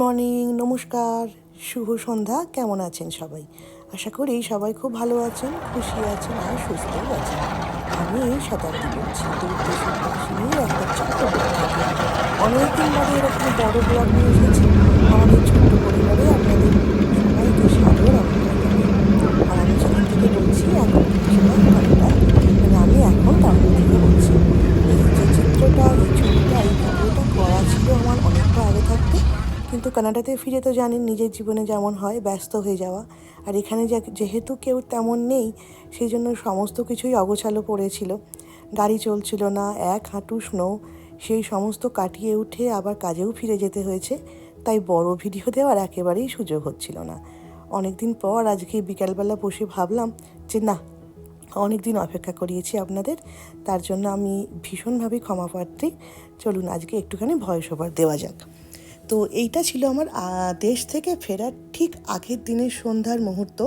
Morning নমস্কার, শুভ সন্ধ্যা, কেমন আছেন সবাই? আশা করি সবাই খুব ভালো আছেন, খুশি আছেন আর সুস্থও আছেন। আমি শতাব্দী বলছি অনেকদিন বাদে এরকম বড় ব্লগ নিয়ে এসেছি। আমাদের ছোট্ট পরিবারে আপনাদের সবাইকে সাদর অভিনন্দন আর আমি সেখান থেকে বলছি এখন ছিলাম কানাডা মানে আমি এখন কানাডা থেকে বলছি এই যে চিত্রটা এই ছবিটা এই ভিডিওটা করা ছিল আমার অনেকটা আগে থাকতে কিন্তু কানাডাতে ফিরে তো জানেন নিজের জীবনে যেমন হয়, ব্যস্ত হয়ে যাওয়া। আর এখানে যেহেতু কেউ তেমন নেই সেই জন্য সমস্ত কিছুই অগোছালো পড়েছিল। গাড়ি চলছিল না, এক হাঁটু স্নো সেই সমস্ত কাটিয়ে উঠে আবার কাজেও ফিরে যেতে হয়েছে। তাই বড় ভিডিও দেওয়ার একেবারেই সুযোগ হচ্ছিল না। অনেকদিন পর আজকে বিকালবেলা বসে ভাবলাম যে, না অনেক দিন অপেক্ষা করিয়েছি আপনাদের। তার জন্য আমি ভীষণভাবে ক্ষমা প্রার্থী। চলুন আজকে একটুখানি ভয়েস ওভার দেওয়া যাক। তো এইটা ছিল আমার দেশ থেকে ফেরার ঠিক আগের দিনের সন্ধ্যার মুহূর্ত।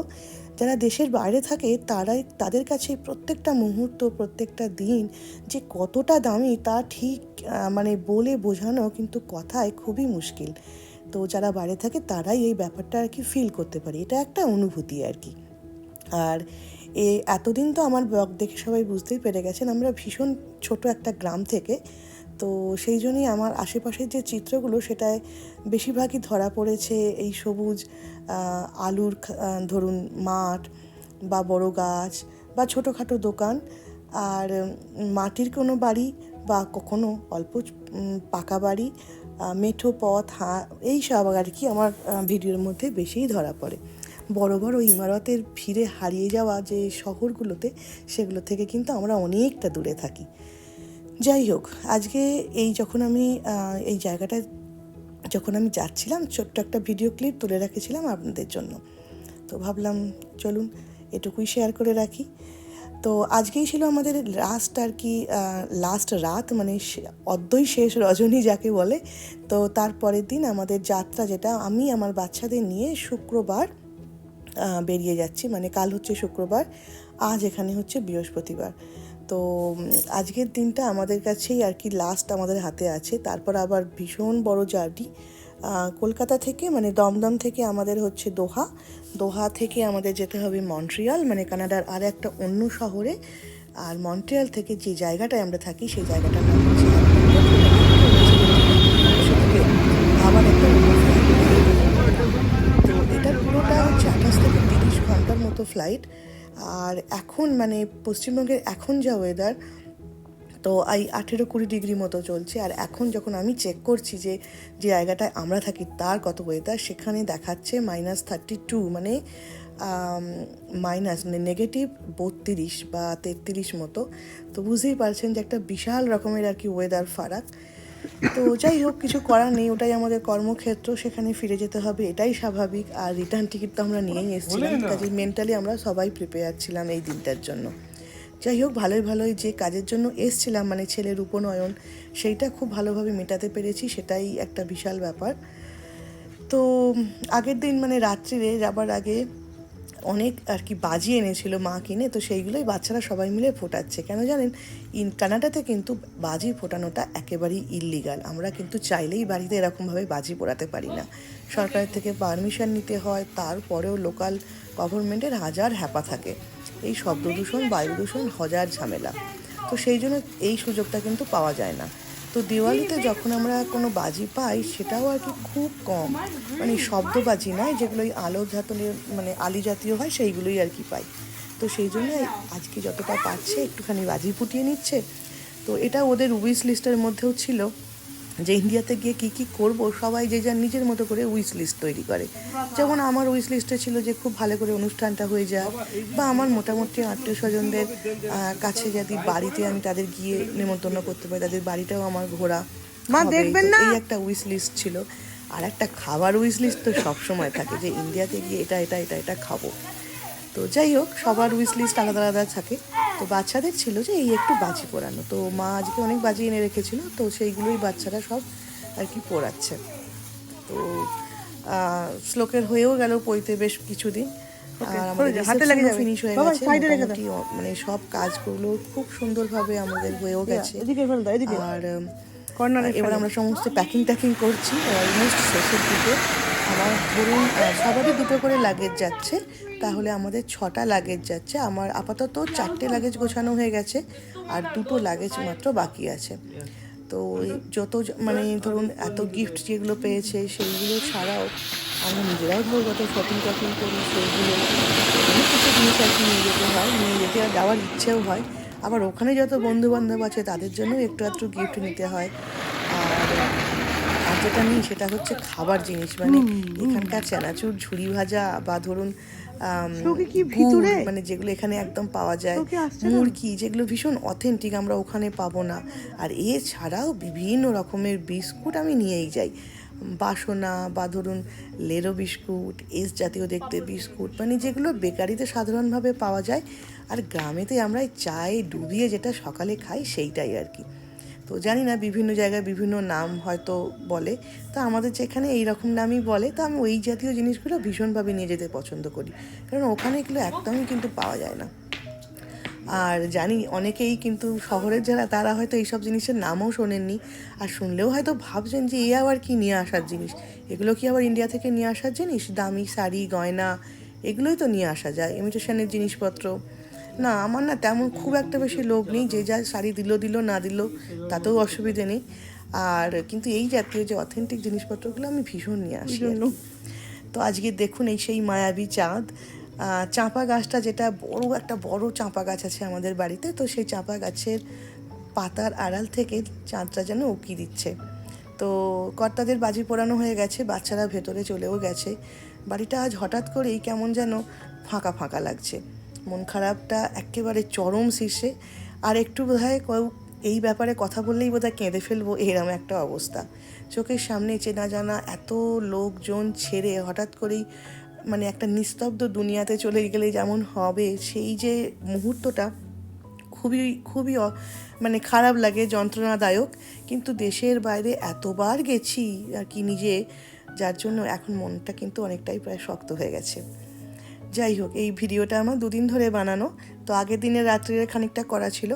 যারা দেশের বাইরে থাকে তারাই, তাদের কাছে প্রত্যেকটা মুহূর্ত, প্রত্যেকটা দিন যে কতটা দামি তা ঠিক মানে বলে বোঝানো কিন্তু কথায় খুবই মুশকিল। তো যারা বাইরে থাকে তারাই এই ব্যাপারটা আর কি ফিল করতে পারে। এটা একটা অনুভূতি আর কি। আর এ, এতদিন তো আমার ব্লগ দেখে সবাই বুঝতেই পেরে গেছেন, আমরা ভীষণ ছোট একটা গ্রাম থেকে তো সেই জন্যই আমার আশেপাশের যে চিত্রগুলো সেটায় বেশিরভাগই ধরা পড়েছে এই সবুজ আলুর ধরুন মাঠ বা বড় গাছ বা ছোটোখাটো দোকান। আর মাটির কোনো বাড়ি বা কখনো অল্প পাকা বাড়ি মেঠো পথ, হা, এই সব আর কি আমার ভিডিওর মধ্যে বেশিই ধরা পড়ে। বড় বড় ইমারতের ভিড়ে হারিয়ে যাওয়া যে শহরগুলোতে সেগুলো থেকে কিন্তু আমরা অনেকটা দূরে থাকি। যাই হোক, আজকে এই যখন আমি এই জায়গাটা যখন আমি যাচ্ছিলাম, ছোট্ট একটা ভিডিও ক্লিপ তুলে রেখেছিলাম আপনাদের জন্য। তো ভাবলাম, চলুন, এটুকুই শেয়ার করে রাখি। তো আজকেই ছিল আমাদের লাস্ট আর কি লাস্ট রাত মানে অদ্যই শেষ রজনী যাকে বলে। তো তারপরের দিন আমাদের যাত্রা যেটা, আমি আমার বাচ্চাদের নিয়ে শুক্রবার বেরিয়ে যাচ্ছি। মানে কাল হচ্ছে শুক্রবার, আজ এখানে হচ্ছে বৃহস্পতিবার। তো আজকের দিনটা আমাদের কাছেই আর কি লাস্ট আমাদের হাতে আছে। তারপর আবার ভীষণ বড় জার্নি কলকাতা থেকে মানে দমদম থেকে আমাদের হচ্ছে দোহা। দোহা থেকে আমাদের যেতে হবে মন্ট্রিয়াল মানে কানাডার আর একটা অন্য শহরে। আর মন্ট্রিয়াল থেকে যে জায়গাটায় আমরা থাকি, সেই জায়গাটা তো এটার পুরোটা হচ্ছে আঠাশ থেকে তিরিশ ঘণ্টার মতো ফ্লাইট আর এখন মানে পশ্চিমবঙ্গের এখন যা ওয়েদার তো এই আঠেরো কুড়ি ডিগ্রি মতো চলছে। আর এখন যখন আমি চেক করছি যে যে জায়গাটায় আমরা থাকি তার কত ওয়েদার সেখানে দেখাচ্ছে মাইনাস থার্টি টু মানে মাইনাস মানে নেগেটিভ বত্রিশ বা তেত্রিশ মতো। তো বুঝতেই পারছেন যে একটা বিশাল রকমের আর কি ওয়েদার ফারাক। তো যাই হোক কিছু করার নেই ওটাই আমাদের কর্মক্ষেত্র সেখানে ফিরে যেতে হবে এটাই স্বাভাবিক। আর রিটার্ন টিকিট তো আমরা নিয়েই এসেছিলাম কাজে মেন্টালি আমরা সবাই প্রিপেয়ার ছিলাম এই দিনটার জন্য। যাই হোক ভালোই ভালোই যে কাজের জন্য এসছিলাম মানে ছেলের উপনয়ন সেইটা খুব ভালোভাবে মেটাতে পেরেছি সেটাই একটা বিশাল ব্যাপার। তো আগের দিন মানে রাত্রিরে যাবার আগে অনেক আর কি বাজি এনেছিল মা কিনে, তো সেইগুলোই বাচ্চারা সবাই মিলে ফোটাচ্ছে। কেন জানেন? ইন কানাডাতে কিন্তু বাজি ফোটানোটা একেবারেই ইললিগাল আমরা কিন্তু চাইলেই বাড়িতে এরকমভাবে বাজি পোড়াতে পারি না। সরকারের থেকে পারমিশন নিতে হয়, তারপরেও লোকাল গভর্নমেন্টের হাজার হ্যাপা থাকে। এই শব্দ দূষণ, বায়ু দূষণ, হাজার ঝামেলা। তো সেই জন্য এই সুযোগটা কিন্তু পাওয়া যায় না। তো দিওয়ালিতে যখন আমরা কোনো বাজি পাই, সেটাও আর কি খুব কম। মানে শব্দ বাজি নয়, যেগুলো ওই আলো মানে আলি জাতীয় হয়, সেইগুলোই আর কি পাই। তো সেই জন্য আজকে যতটা পাচ্ছে একটুখানি বাজি ফুটিয়ে নিচ্ছে। তো এটা ওদের উইশ লিস্টের মধ্যেও ছিল। যে ইন্ডিয়াতে গিয়ে কী কী করব সবাই যে যার নিজের মতো করে উইশ লিস্ট তৈরি করে। যেমন আমার উইশ লিস্টে ছিল যে খুব ভালো করে অনুষ্ঠানটা হয়ে যায় বা আমার মোটামুটি আত্মীয় স্বজনদের কাছে যদি বাড়িতে আমি তাদের গিয়ে নেমন্তন্ন করতে পারি তাদের বাড়িটাও আমার ঘোরা। মা দেখবেন না? এই একটা উইশ লিস্ট ছিল। আর একটা খাবার উইশ লিস্ট তো সবসময় থাকে যে ইন্ডিয়াতে গিয়ে এটা এটা এটা এটা খাব। তো যাই হোক সবার উইশ লিস্ট আলাদা আলাদা থাকে। তো বাচ্চাদের ছিল যে এই একটু বাজি পোড়ানো। তো মা আজকে অনেক বাজি এনে রেখেছিল তো সেইগুলোই বাচ্চারা সব আর কি পোড়াচ্ছে। তো শ্লোকের হয়েও গেল পইতে বেশ কিছুদিন। আর আমাদের ফিনিশ হয়ে গেছে মানে সব কাজগুলো খুব সুন্দরভাবে আমাদের হয়েও গেছে। আর এবার আমরা সমস্ত প্যাকিং ট্যাকিং করছি অলমোস্ট শেষের দিকে। আমার ধরুন সবারই দুটো করে লাগেজ যাচ্ছে। তাহলে আমাদের ছটা লাগেজ যাচ্ছে। আমার আপাতত চারটে লাগেজ গোছানো হয়ে গেছে, আর দুটো লাগেজ মাত্র বাকি আছে। তো যত মানে ধরুন এত গিফট যেগুলো পেয়েছে, সেইগুলো ছাড়াও আমরা নিজেরাও ধরো যত শপিং টপিং করি, সেইগুলো অনেক কিছু জিনিস আর কি নিয়ে যেতে হয়। নিয়ে যেতে আর যাওয়ার ইচ্ছেও হয়। আবার ওখানে যত বন্ধু বান্ধব আছে, তাদের জন্য একটু একটু গিফট নিতে হয়। যেটা নিই সেটা হচ্ছে খাবার জিনিস মানে এখানকার চানাচুর ঝুড়ি ভাজা বা ধরুন ভিতরে? মানে যেগুলো এখানে একদম পাওয়া যায়। মুরগি যেগুলো ভীষণ অথেন্টিক আমরা ওখানে পাবো না। আর এছাড়াও বিভিন্ন রকমের বিস্কুট আমি নিয়েই যাই। বাসনা বা ধরুন লেরো বিস্কুট এস জাতীয় দেখতে বিস্কুট মানে যেগুলো বেকারিতে সাধারণভাবে পাওয়া যায়। আর গ্রামেতে আমরা চায়ে ডুবিয়ে যেটা সকালে খাই সেইটাই আর কি। তো জানি না, বিভিন্ন জায়গায় বিভিন্ন নাম হয়তো বলে। তো আমাদের যেখানে এই রকম নামই বলে, তো আমি ওই জাতীয় জিনিসগুলো ভীষণভাবে নিয়ে যেতে পছন্দ করি। কারণ ওখানে এগুলো একদমই কিন্তু পাওয়া যায় না। আর জানি অনেকেই কিন্তু শহরের যারা, তারা হয়তো এইসব জিনিসের নামও শোনেননি। আর শুনলেও হয়তো ভাবছেন যে, এ আবার কি নিয়ে আসার জিনিস? এগুলো কি আবার ইন্ডিয়া থেকে নিয়ে আসার জিনিস? দামি শাড়ি, গয়না, এগুলোই তো নিয়ে আসা যায়। ইমিটেশনের জিনিসপত্র। না আমার না তেমন খুব একটা বেশি লোভ নেই যে যা শাড়ি দিল দিল না দিল তাতেও অসুবিধে নেই। আর কিন্তু এই জাতীয় যে অথেন্টিক জিনিসপত্রগুলো আমি ভীষণ নিয়ে আসি তো আজকে দেখুন এই সেই মায়াবী চাঁদ। চাঁপা গাছটা যেটা বড় একটা বড় চাঁপা গাছ আছে আমাদের বাড়িতে তো সেই চাঁপা গাছের পাতার আড়াল থেকে চাঁদটা যেন উকি দিচ্ছে। তো কর্তাদের বাজি পোড়ানো হয়ে গেছে বাচ্চারা ভেতরে চলেও গেছে। বাড়িটা আজ হঠাৎ করেই কেমন যেন ফাঁকা ফাঁকা লাগছে। মন খারাপটা একেবারে চরম শীর্ষে। আর একটু বোধহয় এই ব্যাপারে কথা বললেই বোধহয় কেঁদে ফেলব এরম একটা অবস্থা। চোখের সামনে চেনা জানা এত লোকজন ছেড়ে হঠাৎ করেই মানে একটা নিস্তব্ধ দুনিয়াতে চলে গেলে যেমন হবে, সেই যে মুহূর্তটা খুবই খুবই মানে খারাপ লাগে, যন্ত্রণাদায়ক। কিন্তু দেশের বাইরে এতবার গেছি আর কি নিজে, যার জন্য এখন মনটা কিন্তু অনেকটাই প্রায় শক্ত হয়ে গেছে। যাই হোক, এই ভিডিওটা আমার দুদিন ধরে বানানো। তো আগের দিনের রাত্রিরে খানিকটা করা ছিল।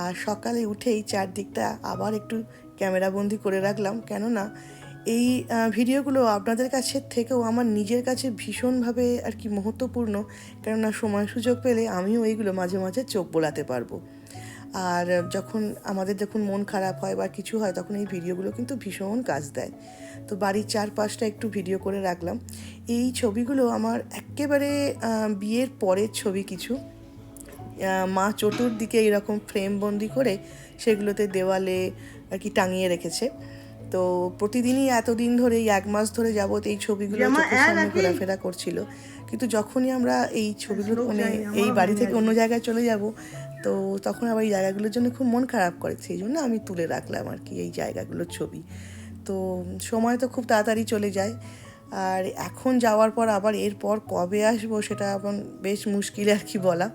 আর সকালে উঠেই চারদিকটা আবার একটু ক্যামেরাবন্দি করে রাখলাম। কেননা এই ভিডিওগুলো আপনাদের কাছে থেকেও আমার নিজের কাছে ভীষণভাবে আর কি মহত্বপূর্ণ কেননা সময় সুযোগ পেলে আমিও এইগুলো মাঝে মাঝে চোখ বোলাতে পারব। আর যখন আমাদের যখন মন খারাপ হয় বা কিছু হয় তখন এই ভিডিওগুলো কিন্তু ভীষণ কাজ দেয়। তো বাড়ির চারপাশটা একটু ভিডিও করে রাখলাম। এই ছবিগুলো আমার একেবারে বিয়ের পরের ছবি কিছু। মা চতুর্দিকে এরকম ফ্রেম বন্দি করে সেগুলোতে দেওয়ালে আর কি টাঙিয়ে রেখেছে। তো প্রতিদিনই এতদিন ধরে এক মাস ধরে যাবত এই ছবিগুলো জামা চোখের সামনে ঘোরাফেরা করছিল। কিন্তু যখনই আমরা এই ছবিগুলো মানে এই বাড়ি থেকে অন্য জায়গায় চলে যাব তো তখন আবার এই জায়গাগুলোর জন্য খুব মন খারাপ করে, সেই জন্য আমি তুলে রাখলাম আর কি এই জায়গাগুলোর ছবি। তো সময় তো খুব তাড়াতাড়ি চলে যায়। আর এখন যাওয়ার পর আবার এরপর কবে আসব সেটা এখন বেশ মুশকিল আর কি বলা।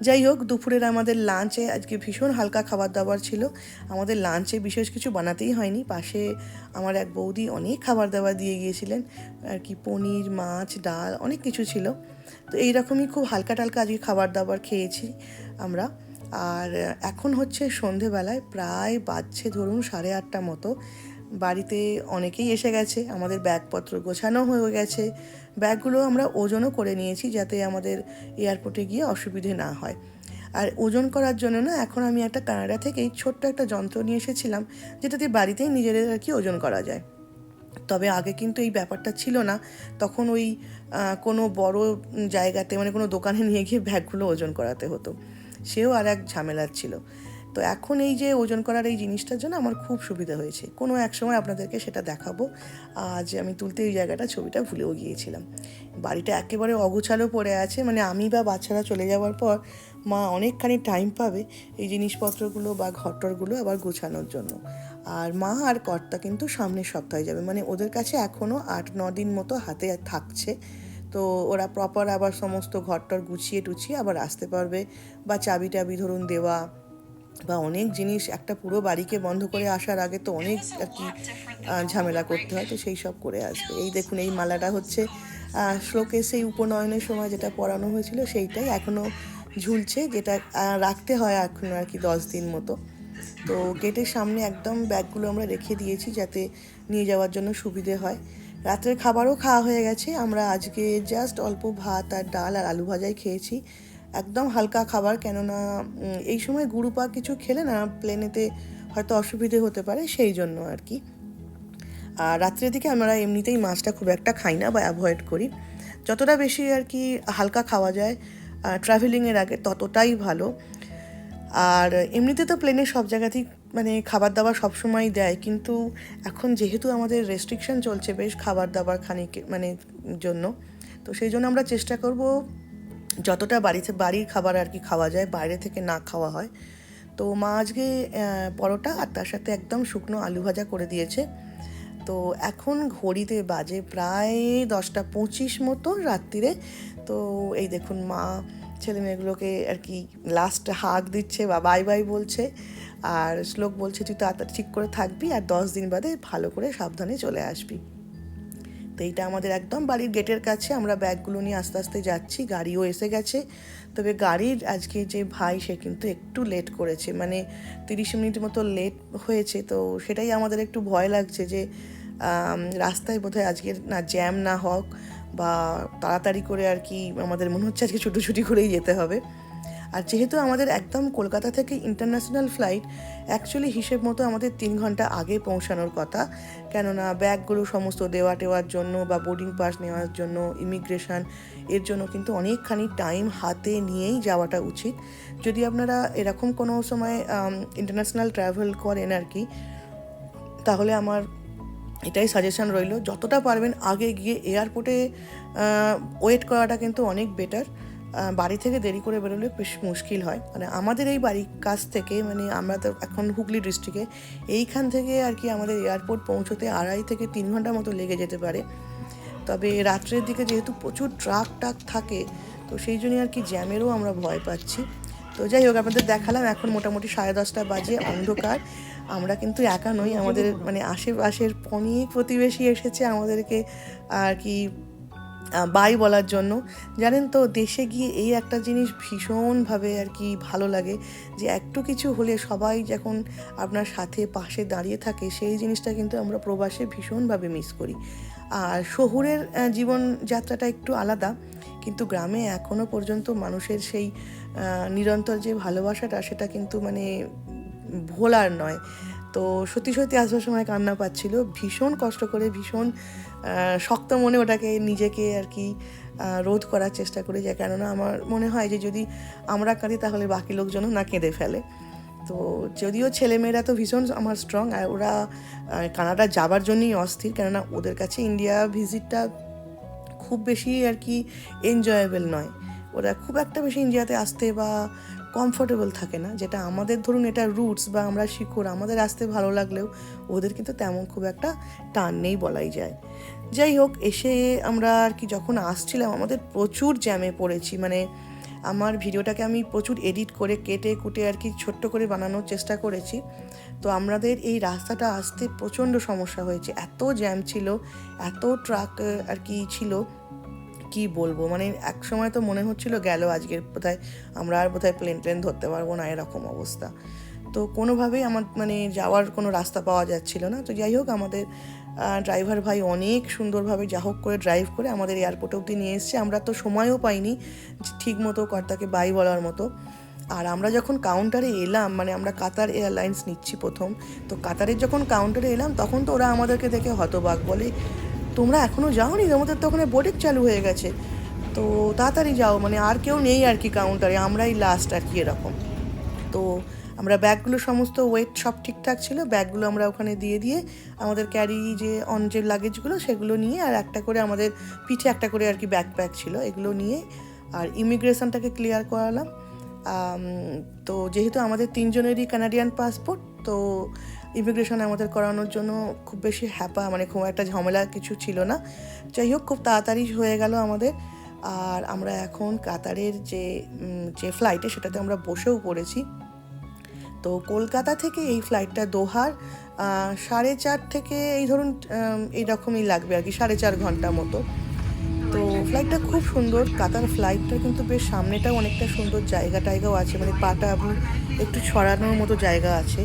যাই হোক, দুপুরের আমাদের লাঞ্চে আজকে ভীষণ হালকা খাবার দাবার ছিল। আমাদের লাঞ্চে বিশেষ কিছু বানাতেই হয়নি। পাশে আমার এক বৌদি অনেক খাবার দাবার দিয়ে গিয়েছিলেন। আর কি পনির, মাছ, ডাল, অনেক কিছু ছিল। তো এইরকমই খুব হালকা টালকা আজকে খাবার দাবার খেয়েছি আমরা। আর এখন হচ্ছে সন্ধেবেলায় প্রায় বাজছে ধরুন সাড়ে আটটা মতো। বাড়িতে অনেকেই এসে গেছে। আমাদের ব্যাগপত্র গোছানো হয়ে গেছে। ব্যাগগুলো আমরা ওজনও করে নিয়েছি যাতে আমাদের এয়ারপোর্টে গিয়ে অসুবিধে না হয়। আর ওজন করার জন্য না এখন আমি একটা কানাডা থেকেই ছোট্ট একটা যন্ত্র নিয়ে এসেছিলাম যেটা দিয়ে বাড়িতেই নিজেদের আর কি ওজন করা যায়। তবে আগে কিন্তু এই ব্যাপারটা ছিল না। তখন ওই কোনো বড় জায়গাতে মানে কোনো দোকানে নিয়ে গিয়ে ব্যাগগুলো ওজন করাতে হতো। সেও আর এক ঝামেলার ছিল। তো এখন এই যে ওজন করার এই জিনিসটার জন্য আমার খুব সুবিধা হয়েছে। কোনো এক সময় আপনাদেরকে সেটা দেখাবো। আজ আমি তুলতে এই জায়গাটা, ছবিটা ভুলেও গিয়েছিলাম। বাড়িটা একেবারে অগোছালো পড়ে আছে। মানে আমি বা বাচ্চারা চলে যাওয়ার পর মা অনেকখানি টাইম পাবে এই জিনিসপত্রগুলো বা ঘরটরগুলো আবার গোছানোর জন্য। আর মা আর কর্তা কিন্তু সামনের সপ্তাহে যাবে। মানে ওদের কাছে এখনও আট, ন দিন মতো হাতে থাকছে। তো ওরা প্রপার আবার সমস্ত ঘরটর গুছিয়ে টুছিয়ে আবার আসতে পারবে। বা চাবি টাবি ধরুন দেওয়া বা অনেক জিনিস একটা পুরো বাড়িকে বন্ধ করে আসার আগে তো অনেক আর কি ঝামেলা করতে হয়। তো সেই সব করে আসবে। এই দেখুন এই মালাটা হচ্ছে শ্লোকে সেই উপনয়নের সময় যেটা পরানো হয়েছিল সেইটাই এখনও ঝুলছে যেটা রাখতে হয় এখন আর কি দশ দিন মতো। তো গেটের সামনে একদম ব্যাগগুলো আমরা রেখে দিয়েছি যাতে নিয়ে যাওয়ার জন্য সুবিধে হয়। রাত্রের খাবারও খাওয়া হয়ে গেছে। আমরা আজকে জাস্ট অল্প ভাত আর ডাল আর আলু ভাজাই খেয়েছি। একদম হালকা খাবার, কেননা এই সময় গুরু পা কিছু খেলে না, প্লেনেতে হয়তো অসুবিধে হতে পারে, সেই জন্য আর কি। আর রাত্রের দিকে আমরা এমনিতেই মাছটা খুব একটা খাই না বা অ্যাভয়েড করি। যতটা বেশি আর কি হালকা খাওয়া যায় ট্রাভেলিংয়ের আগে ততটাই ভালো। আর এমনিতে তো প্লেনে সব জায়গাতেই মানে খাবার দাবার সবসময় দেয়, কিন্তু এখন যেহেতু আমাদের রেস্ট্রিকশন চলছে বেশ খাবার দাবার খানিক মানে জন্য, তো সেই জন্য আমরা চেষ্টা করব যতটা বাড়িতে, বাড়ির খাবার আর কি খাওয়া যায়, বাইরে থেকে না খাওয়া হয়। তো মা আজকে পরোটা আর তার সাথে একদম শুকনো আলু ভাজা করে দিয়েছে। তো এখন ঘড়িতে বাজে প্রায় দশটা পঁচিশ মতো রাত্রিরে তো এই দেখুন মা ছেলে মেয়েগুলোকে আর কি লাস্ট হাক দিচ্ছে, বা বাই বাই বলছে। আর শ্লোক বলছে, তুই তাড়াতাড়ি ঠিক করে থাকবি আর দশ দিন বাদে ভালো করে সাবধানে চলে আসবি। তো এইটা আমাদের একদম বাড়ির গেটের কাছে। আমরা ব্যাগগুলো নিয়ে আস্তে আস্তে যাচ্ছি, গাড়িও এসে গেছে। তবে গাড়ির আজকে যে ভাই, সে কিন্তু একটু লেট করেছে মানে তিরিশ মিনিট মতো লেট হয়েছে। তো সেটাই আমাদের একটু ভয় লাগছে যে রাস্তায় বোধহয় আজকে না জ্যাম না হোক বা তাড়াতাড়ি করে আর কি আমাদের মনে হচ্ছে আজকে ছুটোছুটি করেই যেতে হবে। আর যেহেতু আমাদের একদম কলকাতা থেকে ইন্টারন্যাশনাল ফ্লাইট অ্যাকচুয়ালি হিসেব মতো আমাদের তিন ঘণ্টা আগে পৌঁছানোর কথা। কেননা ব্যাগগুলো সমস্ত দেওয়া টেওয়ার জন্য বা বোর্ডিং পাস নেওয়ার জন্য ইমিগ্রেশন এর জন্য কিন্তু অনেকখানি টাইম হাতে নিয়েই যাওয়াটা উচিত। যদি আপনারা এরকম কোনো সময় ইন্টারন্যাশনাল ট্রাভেল করেন আর কি, তাহলে আমার এটাই সাজেশন রইল। যতটা পারবেন আগে গিয়ে এয়ারপোর্টে ওয়েট করাটা কিন্তু অনেক বেটার বাড়ি থেকে দেরি করে বেরোলে বেশ মুশকিল হয়। মানে আমাদের এই বাড়ির কাছ থেকে মানে আমরা তো এখন হুগলি ডিস্ট্রিক্টে, এইখান থেকে আর কি আমাদের এয়ারপোর্ট পৌঁছতে আড়াই থেকে তিন ঘণ্টার মতো লেগে যেতে পারে। তবে রাত্রের দিকে যেহেতু প্রচুর ট্রাক টাক থাকে, তো সেই জন্যই আর কি জ্যামেরও আমরা ভয় পাচ্ছি। তো যাই হোক, আপনাদের দেখালাম, এখন মোটামুটি সাড়ে দশটা বাজে, অন্ধকার। আমরা কিন্তু একা নই, আমাদের মানে আশেপাশের অনেক প্রতিবেশী এসেছে আমাদেরকে আর কি বাই বলার জন্য। জানেন তো, দেশে গিয়ে এই একটা জিনিস ভীষণভাবে আর কি ভালো লাগে যে একটু কিছু হলে সবাই যখন আপনার সাথে পাশে দাঁড়িয়ে থাকে, সেই জিনিসটা কিন্তু আমরা প্রবাসে ভীষণভাবে মিস করি। আর শহুরের জীবনযাত্রাটা একটু আলাদা, কিন্তু গ্রামে এখনও পর্যন্ত মানুষের সেই নিরন্তর যে ভালোবাসাটা, সেটা কিন্তু মানে ভোলার নয়। তো সত্যি সত্যি আসবার সময় কান্না পাচ্ছিল। ভীষণ কষ্ট করে, ভীষণ শক্ত মনে ওটাকে নিজেকে আর কি রোধ করার চেষ্টা করি যে কেননা আমার মনে হয় যে যদি আমরা কাঁদি তাহলে বাকি লোকজনও না কেঁদে ফেলে। তো যদিও ছেলেমেয়েরা তো ভীষণ আমার স্ট্রং আর ওরা কানাডা যাবার জন্যই অস্থির। কেননা ওদের কাছে ইন্ডিয়া ভিজিটটা খুব বেশি আর কি এনজয়েবল নয়। ওরা খুব একটা বেশি ইন্ডিয়াতে আসতে বা কমফোর্টেবল থাকে না। যেটা আমাদের ধরুন এটা রুটস বা আমরা শিখর আমাদের আসতে ভালো লাগলেও ওদের কিন্তু তেমন খুব একটা টান নেই বলাই যায়। যাই হোক, এসে আমরা আর কি যখন আসছিলাম, আমাদের প্রচুর জ্যামে পড়েছি। মানে আমার ভিডিওটাকে আমি প্রচুর এডিট করে কেটে কুটে আর কি ছোট্ট করে বানানোর চেষ্টা করেছি। তো আমাদের এই রাস্তাটা আসতে প্রচণ্ড সমস্যা হয়েছে। এত জ্যাম ছিল, এত ট্রাক আর কি ছিল। কি বলব? মানে এক সময় তো মনে হচ্ছিল গেল আজকের বোধহয় আমরা আর বোধহয় প্লেন ট্রেন ধরতে পারব না এরকম অবস্থা। তো কোনোভাবেই আমার মানে যাওয়ার কোনো রাস্তা পাওয়া যাচ্ছিল না। তো যাই হোক আমাদের ড্রাইভার ভাই অনেক সুন্দরভাবে যা হোক করে ড্রাইভ করে আমাদের এয়ারপোর্ট অবধি নিয়ে এসছে। আমরা তো সময়ও পাইনি ঠিক মতো কর্তাকে বাই বলার মতো। আর আমরা যখন কাউন্টারে এলাম মানে আমরা কাতার এয়ারলাইন্স নিচ্ছি প্রথম, তো কাতারের যখন কাউন্টারে এলাম, তখন তো ওরা আমাদেরকে দেখে হতবাক বলে তোমরা এখনও যাওনি? তোমাদের তো ওখানে বোটিং চালু হয়ে গেছে। তো তাড়াতাড়ি যাও মানে আর কেউ নেই আর কি কাউন্টারে আমরাই লাস্ট আর কি এরকম। তো আমরা ব্যাগগুলো সমস্ত ওয়েট সব ঠিকঠাক ছিল। ব্যাগগুলো আমরা ওখানে দিয়ে দিয়ে আমাদের ক্যারি যে অন যে লাগেজগুলো সেগুলো নিয়ে আর একটা করে আমাদের পিঠে একটা করে আর কি ব্যাকপ্যাক ছিল। এগুলো নিয়ে আর ইমিগ্রেশনটাকে ক্লিয়ার করালাম। তো যেহেতু আমাদের তিনজনেরই কানাডিয়ান পাসপোর্ট তো ইমিগ্রেশন আমাদের করানোর জন্য খুব বেশি হ্যাপা মানে খুব একটা ঝামেলা কিছু ছিল না। যাই হোক, খুব তাড়াতাড়ি হয়ে গেল আমাদের। আর আমরা এখন কাতারের যে যে ফ্লাইটে সেটাতে আমরা বসেও পড়েছি। তো কলকাতা থেকে এই ফ্লাইটটা দোহার সাড়ে চার থেকে এই ধরুন এইরকমই লাগবে আর কি, সাড়ে চার ঘণ্টা মতো। তো ফ্লাইটটা খুব সুন্দর, কাতার ফ্লাইটটা কিন্তু বেশ সামনেটাও অনেকটা সুন্দর জায়গা টায়গাও আছে মানে পাটা একটু ছড়ানোর মতো জায়গা আছে।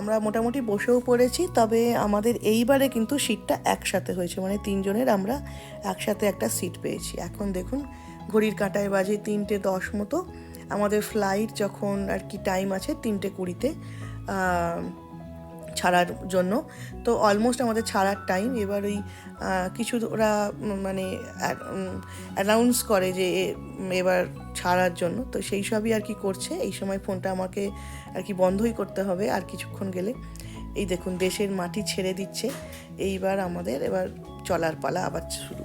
আমরা মোটামুটি বসেও পড়েছি, তবে আমাদের এইবারে কিন্তু সিটটা একসাথে হয়েছে। মানে তিনজনের আমরা একসাথে একটা সিট পেয়েছি। এখন দেখুন, ঘড়ির কাঁটায় বাজে তিনটে দশ মতো। আমাদের ফ্লাইট যখন আর কি টাইম আছে তিনটে কুড়িতে ছাড়ার জন্য। তো অলমোস্ট আমাদের ছাড়ার টাইম এবার ওই কিছু ওরা মানে অ্যানাউন্স করে যে এবার ছাড়ার জন্য। তো সেই সবই আর কি করছে। এই সময় ফোনটা আমাকে আর কি বন্ধই করতে হবে আর কিছুক্ষণ গেলে। এই দেখুন, দেশের মাটি ছেড়ে দিচ্ছে। এইবার আমাদের এবার চলার পালা আবার শুরু।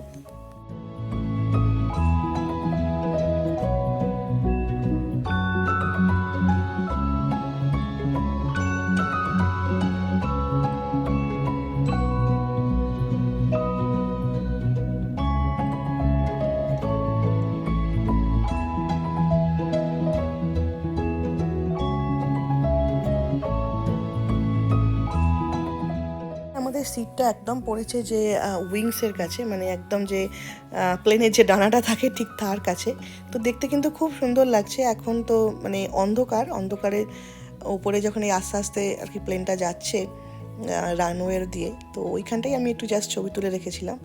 সিটটা একদম পড়েছে যে উইংসের কাছে মানে একদম যে প্লেনের যে ডানাটা থাকে ঠিক তার কাছে। তো দেখতে কিন্তু খুব সুন্দর লাগছে। এখন তো মানে অন্ধকার। অন্ধকারের উপরে যখন এই আস্তে আস্তে আর কি প্লেনটা যাচ্ছে রানওয়ের দিয়ে, তো ওইখানটাই আমি একটু জাস্ট ছবি তুলে রেখেছিলাম।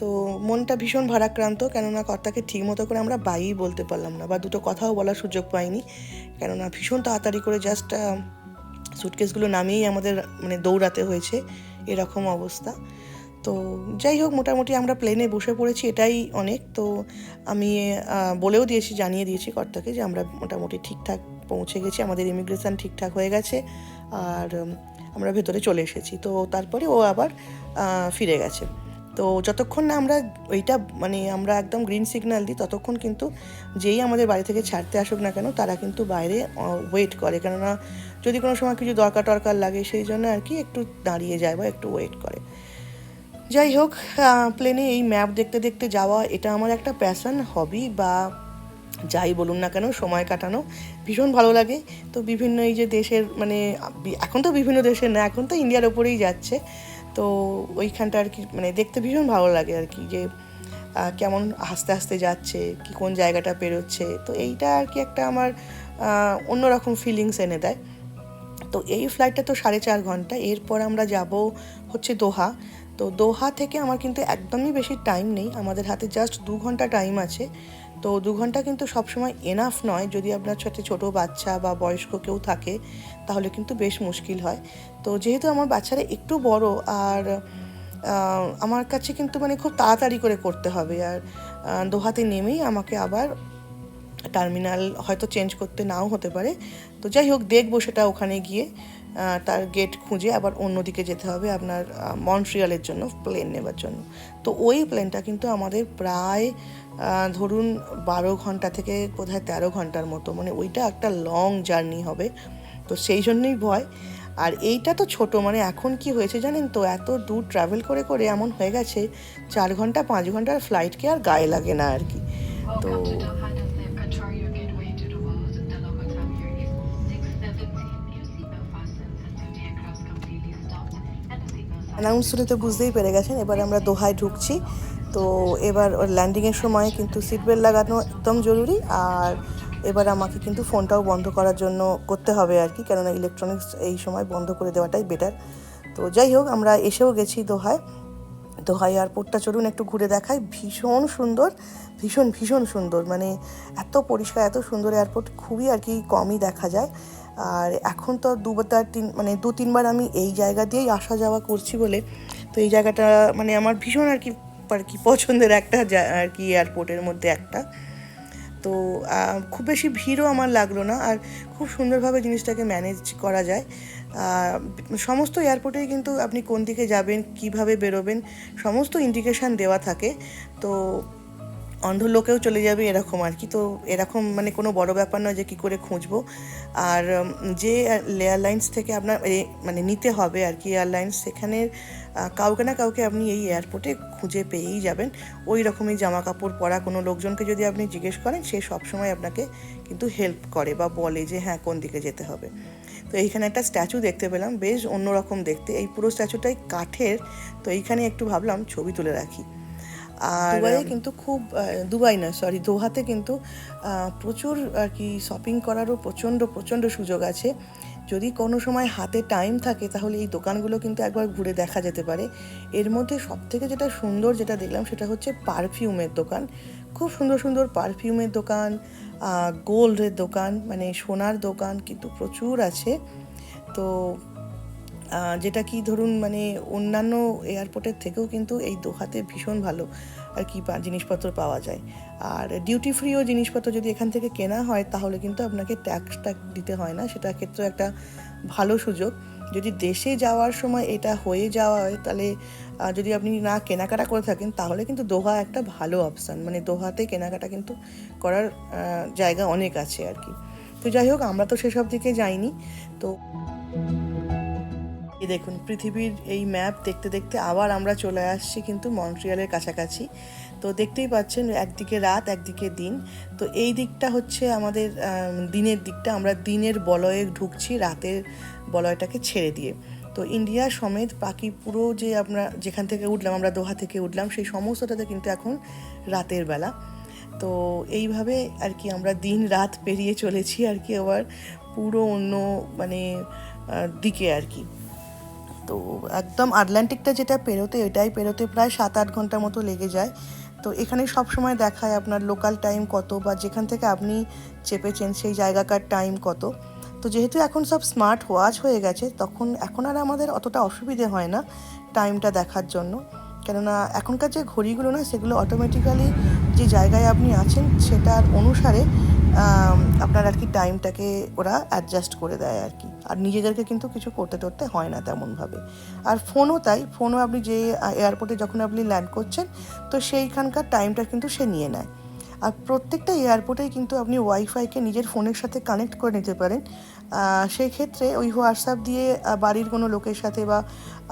তো মনটা ভীষণ ভারাক্রান্ত, কেননা কর্তাকে ঠিক মতো করে আমরা বাই বলতে পারলাম না, বা দুটো কথাও বলার সুযোগ পাইনি। কেননা ভীষণ তাড়াতাড়ি করে জাস্ট সুটকেসগুলো নামিয়েই আমাদের মানে দৌড়াতে হয়েছে। এরকম অবস্থা। তো যাই হোক, মোটামুটি আমরা প্লেনে বসে পড়েছি, এটাই অনেক। তো আমি বলেও দিয়েছি, জানিয়ে দিয়েছি কর্তাকে যে আমরা মোটামুটি ঠিকঠাক পৌঁছে গেছি, আমাদের ইমিগ্রেশন ঠিকঠাক হয়ে গেছে আর আমরা ভেতরে চলে এসেছি। তো তারপরে ও আবার ফিরে গেছে। তো যতক্ষণ না আমরা ওইটা মানে আমরা একদম গ্রিন সিগন্যাল দিই, ততক্ষণ কিন্তু যেই আমাদের বাড়ি থেকে ছাড়তে আসুক না কেন, তারা কিন্তু বাইরে ওয়েট করে। কেননা যদি কোনো সময় কিছু দরকার টরকার লাগে, সেই জন্য আর কি একটু দাঁড়িয়ে যায় বা একটু ওয়েট করে। যাই হোক প্লেনে এই ম্যাপ দেখতে দেখতে যাওয়া, এটা আমার একটা প্যাশন হবি বা যাই বলুন না কেন, সময় কাটানো ভীষণ ভালো লাগে। তো বিভিন্ন এই যে দেশের মানে এখন তো বিভিন্ন দেশের না, এখন তো ইন্ডিয়ার ওপরেই যাচ্ছে। তো ওইখানটা আর কি মানে দেখতে ভীষণ ভালো লাগে আর কি, যে কেমন আস্তে আস্তে যাচ্ছে, কি কোন জায়গাটা পেরোচ্ছে, তো এইটা আর কি একটা আমার অন্যরকম ফিলিংস এনে দেয়। তো এই ফ্লাইটটা তো সাড়ে চার ঘণ্টা, এরপর আমরা যাব হচ্ছে দোহা। তো দোহা থেকে আমার কিন্তু একদমই বেশি টাইম নেই, আমাদের হাতে জাস্ট দু ঘণ্টা টাইম আছে। তো দু ঘণ্টা কিন্তু সবসময় এনাফ নয়। যদি আপনার সাথে ছোট বাচ্চা বা বয়স্ক কেউ থাকে, তাহলে কিন্তু বেশ মুশকিল হয়। তো যেহেতু আমার বাচ্চারা একটু বড়, আর আমার কাছে কিন্তু মানে খুব তাড়াতাড়ি করে করতে হবে। আর দোহাতে নেমেই আমাকে আবার টার্মিনাল হয়তো চেঞ্জ করতে নাও হতে পারে। তো যাই হোক, দেখব সেটা ওখানে গিয়ে তার গেট খুঁজে আবার অন্যদিকে যেতে হবে আপনার মন্ট্রিয়ালের জন্য প্লেন নেবার জন্য। তো ওই প্লেনটা কিন্তু আমাদের প্রায় ধরুন বারো ঘণ্টা থেকে বোধহয় তেরো ঘণ্টার মতো মানে ওইটা একটা লং জার্নি হবে তো সেই জন্যই ভয় আর এইটা তো ছোট মানে এখন কি হয়েছে জানেন তো এত দূর ট্রাভেল করে করে এমন হয়ে গেছে চার ঘণ্টা পাঁচ ঘণ্টার ফ্লাইটকে আর গায়ে লাগে না আর কি তো Welcome to Doha Desert. Control your gateway to the world. The local time here is 6:17. Your seatbelt fastens until the aircraft's completely stopped and the signal sounds. Announce শুনে তো বুঝতেই পেরে গেছেন এবার আমরা দোহায় ঢুকছি তো এবার ল্যান্ডিংয়ের সময় কিন্তু সিট বেল্ট লাগানো একদম জরুরি আর এবার আমাকে কিন্তু ফোনটাও বন্ধ করার জন্য করতে হবে আর কি। কেননা ইলেকট্রনিক্স এই সময় বন্ধ করে দেওয়াটাই বেটার তো যাই হোক, আমরা এসেও গেছি দোহায়। দোহাই এয়ারপোর্টটা চলুন একটু ঘুরে দেখাই। ভীষণ সুন্দর, ভীষণ ভীষণ সুন্দর। মানে এত পরিষ্কার, এত সুন্দর এয়ারপোর্ট খুবই আর কি কমই দেখা যায়। আর এখন তো দুবার তিন মানে দু তিনবার আমি এই জায়গা দিয়েই আসা যাওয়া করছি বলে। তো এই জায়গাটা মানে আমার ভীষণ আর কি আর কি পছন্দের একটা আর কি এয়ারপোর্টের মধ্যে একটা। তো খুব বেশি ভিড়ও আমার লাগল না। আর খুব সুন্দরভাবে জিনিসটাকে ম্যানেজ করা যায়। সমস্ত এয়ারপোর্টেই কিন্তু আপনি কোন দিকে যাবেন, কীভাবে বেরোবেন, সমস্ত ইন্ডিকেশান দেওয়া থাকে। তো অন্ধ লোকেও চলে যাবে এরকম আর কি। তো এরকম মানে কোনো বড় ব্যাপার নয় যে কী করে খুঁজবো। আর যে এয়ারলাইন্স থেকে আপনার মানে নিতে হবে আর কি এয়ারলাইন্স সেখানে কাউকে না কাউকে আপনি এই এয়ারপোর্টে খুঁজে পেয়েই যাবেন। ওই রকমই জামা কাপড় পরা কোনো লোকজনকে যদি আপনি জিজ্ঞেস করেন, সে সবসময় আপনাকে কিন্তু হেল্প করে বা বলে যে হ্যাঁ কোন দিকে যেতে হবে? তো এইখানে একটা স্ট্যাচু দেখতে পেলাম, বেশ অন্যরকম দেখতে। এই পুরো স্ট্যাচুটাই কাঠের। তো এইখানে একটু ভাবলাম ছবি তুলে রাখি। আর দুবাইয়ে কিন্তু খুব দুবাই না সরি দোহাতে কিন্তু প্রচুর আর কি শপিং করারও প্রচণ্ড প্রচণ্ড সুযোগ আছে। যদি কোনো সময় হাতে টাইম থাকে তাহলে এই দোকানগুলো কিন্তু একবার ঘুরে দেখা যেতে পারে। এর মধ্যে সব থেকে যেটা সুন্দর যেটা দেখলাম সেটা হচ্ছে পারফিউমের দোকান। খুব সুন্দর সুন্দর পারফিউমের দোকান গোল্ডের দোকান মানে সোনার দোকান কিন্তু প্রচুর আছে। তো যেটা কি ধরুন মানে অন্যান্য এয়ারপোর্টের থেকেও কিন্তু এই দোহাতে ভীষণ ভালো আর কি জিনিসপত্র পাওয়া যায়। আর ডিউটি ফ্রিও জিনিসপত্র যদি এখান থেকে কেনা হয়, তাহলে কিন্তু আপনাকে ট্যাক্সটা দিতে হয় না। সেটা ক্ষেত্রে একটা ভালো সুযোগ। যদি দেশে যাওয়ার সময় এটা হয়ে যাওয়া হয়, তাহলে যদি আপনি না কেনাকাটা করে থাকেন, তাহলে কিন্তু দোহা একটা ভালো অপশান মানে দোহাতে কেনাকাটা কিন্তু করার জায়গা অনেক আছে আর কি। তো যাই হোক, আমরা তো সেসব দিকে যাইনি। তো দেখুন, পৃথিবীর এই ম্যাপ দেখতে দেখতে আবার আমরা চলে আসছি কিন্তু মন্ট্রিয়ালের কাছাকাছি। তো দেখতেই পাচ্ছেন, একদিকে রাত, একদিকে দিন। তো এই দিকটা হচ্ছে আমাদের দিনের দিকটা। আমরা দিনের বলয়ে ঢুকছি, রাতের বলয়টাকে ছেড়ে দিয়ে। তো ইন্ডিয়া সমেত বাকি পুরো যে আমরা, যেখান থেকে উঠলাম, আমরা দোহা থেকে উঠলাম, সেই সমস্তটাতে কিন্তু এখন রাতের বেলা। তো এইভাবে আর কি আমরা দিন রাত পেরিয়ে চলেছি আর কি আবার পুরো অন্য মানে দিকে আর কি। তো একদম আটলান্টিকটা যেটা পেরোতে, এটাই পেরোতে প্রায় সাত আট ঘণ্টা মতো লেগে যায়। তো এখানে সব সময় দেখায় আপনার লোকাল টাইম কত বা যেখান থেকে আপনি চেপেছেন সেই জায়গাকার টাইম কত। তো যেহেতু এখন সব স্মার্ট ওয়াচ হয়ে গেছে, তখন এখন আর আমাদের অতটা অসুবিধে হয় না টাইমটা দেখার জন্য। কেননা এখনকার যে ঘড়িগুলো না, সেগুলো অটোমেটিক্যালি যে জায়গায় আপনি আছেন, সেটার অনুসারে আপনার আর কি টাইমটাকে ওরা অ্যাডজাস্ট করে দেয় আর কি। আর নিজেদেরকে কিন্তু কিছু করতে টরতে হয় না তেমনভাবে। আর ফোনও তাই ফোনও আপনি যে এয়ারপোর্টে যখন আপনি ল্যান্ড করছেন, তো সেইখানকার টাইমটা কিন্তু সে নিয়ে নেয়। আর প্রত্যেকটা এয়ারপোর্টেই কিন্তু আপনি ওয়াইফাইকে নিজের ফোনের সাথে কানেক্ট করে নিতে পারেন। সেই ক্ষেত্রে ওই হোয়াটসঅ্যাপ দিয়ে বাড়ির কোনো লোকের সাথে বা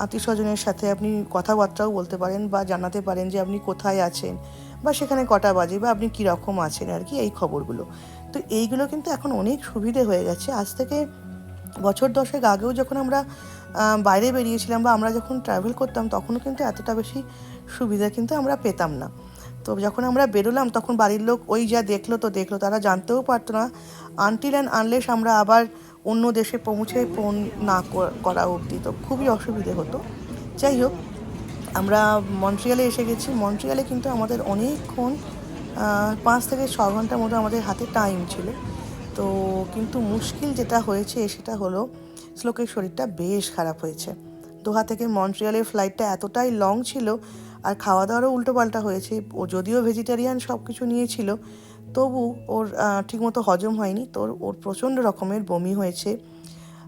আত্মীয় স্বজনের সাথে আপনি কথাবার্তাও বলতে পারেন বা জানাতে পারেন যে আপনি কোথায় আছেন বা সেখানে কটা বাজে বা আপনি কীরকম আছেন আর কি, এই খবরগুলো। তো এইগুলো কিন্তু এখন অনেক সুবিধে হয়ে গেছে। আজ থেকে বছর দশেক আগেও যখন আমরা বাইরে বেরিয়েছিলাম বা আমরা যখন ট্রাভেল করতাম, তখনও কিন্তু এতটা বেশি সুবিধা কিন্তু আমরা পেতাম না। তো যখন আমরা বেরোলাম, তখন বাড়ির লোক ওই যা দেখল তো দেখল, তারা জানতেও পারতো না। আনটিল অ্যান্ড আনলেস আমরা আবার অন্য দেশে পৌঁছে ফোন না করা অবধি তো খুবই অসুবিধে হতো। যাই হোক, আমরা মন্ট্রিয়ালে এসে গেছি। মন্ট্রিয়ালে কিন্তু আমাদের অনেকক্ষণ পাঁচ থেকে ছ ঘণ্টার মতো আমাদের হাতে টাইম ছিল। তো কিন্তু মুশকিল যেটা হয়েছে সেটা হলো, শ্লোকের শরীরটা বেশ খারাপ হয়েছে। দোহা থেকে মন্ট্রিয়ালের ফ্লাইটটা এতটাই লং ছিল, আর খাওয়া দাওয়ারও উল্টোপাল্টা হয়েছে। ও যদিও ভেজিটেরিয়ান সব কিছু নিয়েছিল তবু ওর ঠিকমতো হজম হয়নি। তোর ওর প্রচণ্ড রকমের বমি হয়েছে।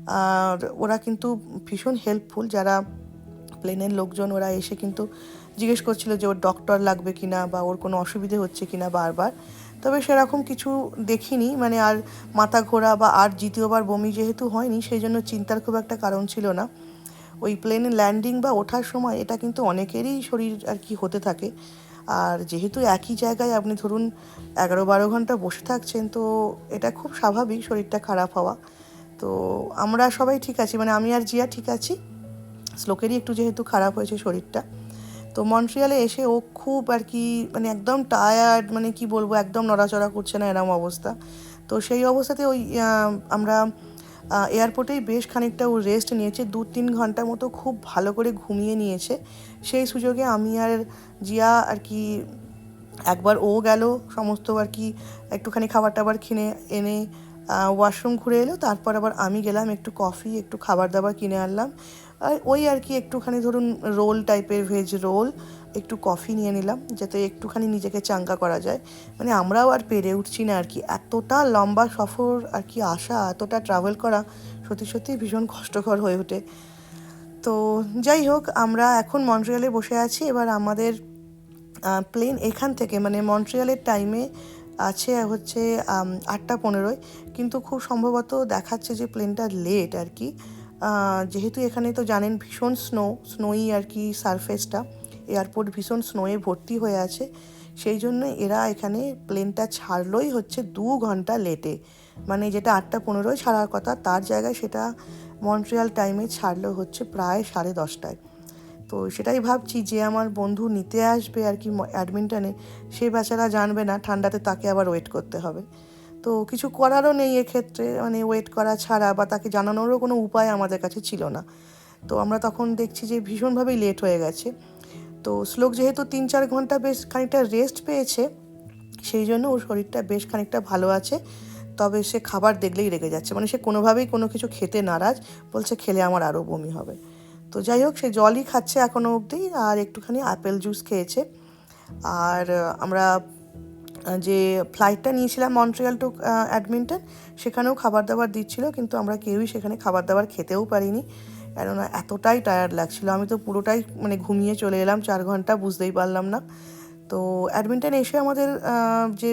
আর ওরা কিন্তু ভীষণ হেল্পফুল যারা প্লেনের লোকজন, ওরা এসে কিন্তু জিজ্ঞেস করছিল যে ওর ডক্টর লাগবে কিনা বা ওর কোনো অসুবিধে হচ্ছে কিনা বারবার। তবে সেরকম কিছু দেখিনি মানে আর মাথা ঘোরা বা আর দ্বিতীয়বার বমি যেহেতু হয়নি, সেই জন্য চিন্তার খুব একটা কারণ ছিল না। ওই প্লেনে ল্যান্ডিং বা ওঠার সময় এটা কিন্তু অনেকেরই শরীর আর কি হতে থাকে। আর যেহেতু একই জায়গায় আপনি ধরুন এগারো বারো ঘণ্টা বসে থাকছেন, তো এটা খুব স্বাভাবিক শরীরটা খারাপ হওয়া। তো আমরা সবাই ঠিক আছি মানে আমি আর জিয়া ঠিক আছি। শ্লোকেরই একটু যেহেতু খারাপ হয়েছে শরীরটা। তো মন্ট্রিয়ালে এসে ও খুব আর কি মানে একদম টায়ার্ড মানে কি বলব, একদম নড়াচড়া করছে না এরম অবস্থা। তো সেই অবস্থাতে ওই আমরা এয়ারপোর্টেই বেশ খানিকটা ও রেস্ট নিয়েছে। দু তিন ঘণ্টার মতো খুব ভালো করে ঘুমিয়ে নিয়েছে। সেই সুযোগে আমি আর জিয়া আর কি একবার ও গেল, সমস্ত আর কি একটুখানি খাবার টাবার কিনে এনে ওয়াশরুম ঘুরে এলো। তারপর আবার আমি গেলাম একটু কফি একটু খাবার দাবার কিনে আনলাম। ওই আর কি একটুখানি ধরুন রোল টাইপের ভেজ রোল একটু কফি নিয়ে নিলাম, যাতে একটুখানি নিজেকে চাঙ্গা করা যায়। মানে আমরাও আর পেরে উঠছি না আর কি। এতটা লম্বা সফর আর কি আসা, এতটা ট্রাভেল করা, সত্যি সত্যি ভীষণ কষ্টকর হয়ে ওঠে। তো যাই হোক, আমরা এখন মন্ট্রিয়ালে বসে আছি। এবার আমাদের প্লেন এখান থেকে মানে মন্ট্রিয়ালের টাইমে আছে হচ্ছে আটটা পনেরোয়। কিন্তু খুব সম্ভবত দেখাচ্ছে যে প্লেনটা লেট আর কি। যেহেতু এখানে তো জানেন ভীষণ স্নো স্নোই আর কি সারফেসটা এয়ারপোর্ট ভীষণ স্নোয়ে ভর্তি হয়ে আছে। সেই জন্য এরা এখানে প্লেনটা ছাড়লোই হচ্ছে দু ঘণ্টা লেটে। মানে যেটা আটটা পনেরোয় ছাড়ার কথা, তার জায়গায় সেটা মন্ট্রিয়াল টাইমে ছাড়লো হচ্ছে প্রায় সাড়ে দশটায়। তো সেটাই ভাবছি যে আমার বন্ধু নিতে আসবে আর কি অ্যাডমিন্টনে, সে বেচারা জানবে না, ঠান্ডাতে তাকে আবার ওয়েট করতে হবে। তো কিছু করারও নেই এক্ষেত্রে মানে ওয়েট করা ছাড়া বা তাকে জানানোরও কোনো উপায় আমাদের কাছে ছিল না। তো আমরা তখন দেখছি যে ভীষণভাবেই লেট হয়ে গেছে। তো শ্লোক যেহেতু তিন চার ঘণ্টা বেশ খানিকটা রেস্ট পেয়েছে, সেই জন্য ওর শরীরটা বেশ খানিকটা ভালো আছে, তবে সে খাবার দেখলেই রেগে যাচ্ছে। মানে সে কোনোভাবেই কোনো কিছু খেতে নারাজ, বলছে খেলে আমার আরও বমি হবে। তো যাই হোক, সে জলই খাচ্ছে এখনও অবধি আর একটুখানি আপেল জুস খেয়েছে। আর আমরা যে ফ্লাইটটা নিয়েছিলাম মন্ট্রিয়াল টু অ্যাডমিন্টন সেখানেও খাবার দাবার দিচ্ছিল, কিন্তু আমরা কেউই সেখানে খাবার দাবার খেতেও পারিনি। কেননা এতটাই টায়ার্ড লাগছিল। আমি তো পুরোটাই মানে ঘুমিয়ে চলে এলাম, চার ঘণ্টা বুঝতেই পারলাম না। তো অ্যাডমিন্টন এসে আমাদের যে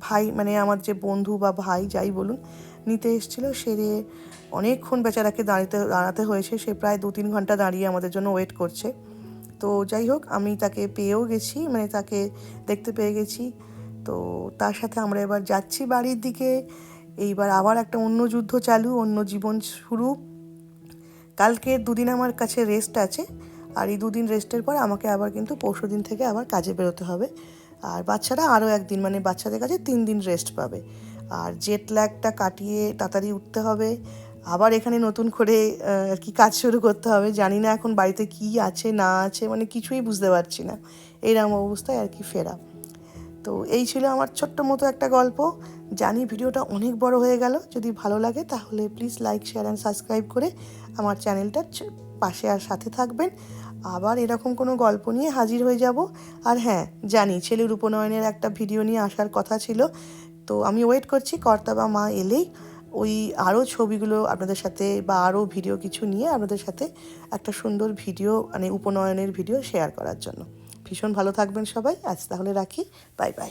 ভাই মানে আমার যে বন্ধু বা ভাই, যাই বলুন, নিতে এসেছিল। সেরে অনেকক্ষণ বেচারাকে দাঁড়িতে, দাঁড়াতে হয়েছে। সে প্রায় দু তিন ঘণ্টা দাঁড়িয়ে আমাদের জন্য ওয়েট করছে। তো যাই হোক, আমি তাকে পেয়েও গেছি মানে তাকে দেখতে পেয়ে গেছি। তো তার সাথে আমরা এবার যাচ্ছি বাড়ির দিকে। এইবার আবার একটা অন্য যুদ্ধ চালু, অন্য জীবন শুরু। কালকে দুদিন আমার কাছে রেস্ট আছে, আর এই দুদিন রেস্টের পর আমাকে আবার কিন্তু পরশু দিন থেকে আবার কাজে বেরোতে হবে। আর বাচ্চারা আরও একদিন মানে বাচ্চাদের কাছে তিন দিন রেস্ট পাবে। আর জেট ল্যাগটা কাটিয়ে তাড়াতাড়ি উঠতে হবে। আবার এখানে নতুন করে আর কি কাজ শুরু করতে হবে। জানি না এখন বাড়িতে কি আছে, না আছে মানে কিছুই বুঝতে পারছি না। এইরকম অবস্থায় আর কি ফেরা। তো এই ছিল আমার ছোট্ট মতো একটা গল্প। জানি ভিডিওটা অনেক বড় হয়ে গেল। যদি ভালো লাগে তাহলে please like share and subscribe করে আমার চ্যানেলটার পাশে আর সাথে থাকবেন। আবার এরকম কোনো গল্প নিয়ে হাজির হয়ে যাব। আর হ্যাঁ জানি ছেলের উপনয়নের একটা ভিডিও নিয়ে আসার কথা ছিল। তো আমি ওয়েট করছি, কর্তা বা মা এলেই ওই আরও ছবিগুলো আপনাদের সাথে বা আরও ভিডিও কিছু নিয়ে আপনাদের সাথে একটা সুন্দর ভিডিও মানে উপনয়নের ভিডিও শেয়ার করার জন্য। ভীষণ ভালো থাকবেন সবাই। আজ তাহলে রাখি। Bye bye